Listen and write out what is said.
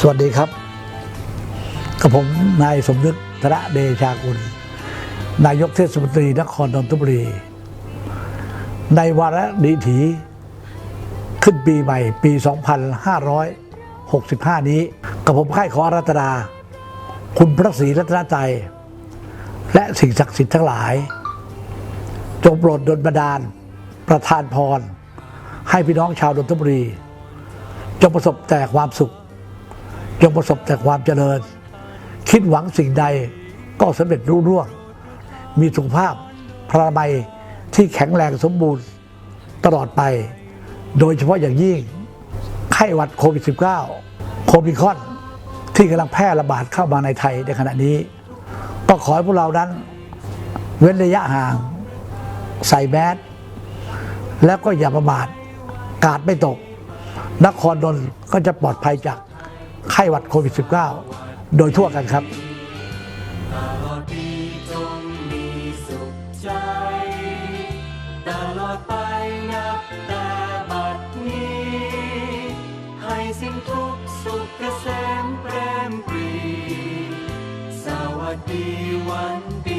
สวัสดีครับกับผมนายสมนึกธระเดชากุล นายกเทศมนตรีนครนนทบุรี ในวาระดีถีขึ้นปีใหม่ปี 2565 นี้กับผมค่ายขอรัตนาคุณพระศรีรัตนใจ และสิ่งศักดิ์สิทธิ์ทั้งหลาย จงโปรดดลบันดาล ประทานพร ให้พี่น้องชาวนนทบุรี จงประสบแต่ความสุข จงประสบแต่ความเจริญ คิดหวังสิ่งใดก็สำเร็จรุ่ร่วง มีสุขภาพพระมัยที่แข็งแรงสมบูรณ์ตลอดไป โดยเฉพาะอย่างยิ่ง ไข้หวัดโควิด -19 โคมิคอนที่กำลังแพร่ระบาดเข้ามาในไทยในขณะนี้ ก็ขอให้พวกเรานั้น เว้นระยะห่าง ใส่แมสแล้วก็อย่าประมาทกาดไม่ตก นครนนท์ก็จะปลอดภัยจาก ไข้หวัดโควิด -19 โดยทั่วกันครับสิ้นทุกสุขเกษมเปรมปรี สวัสดีวัน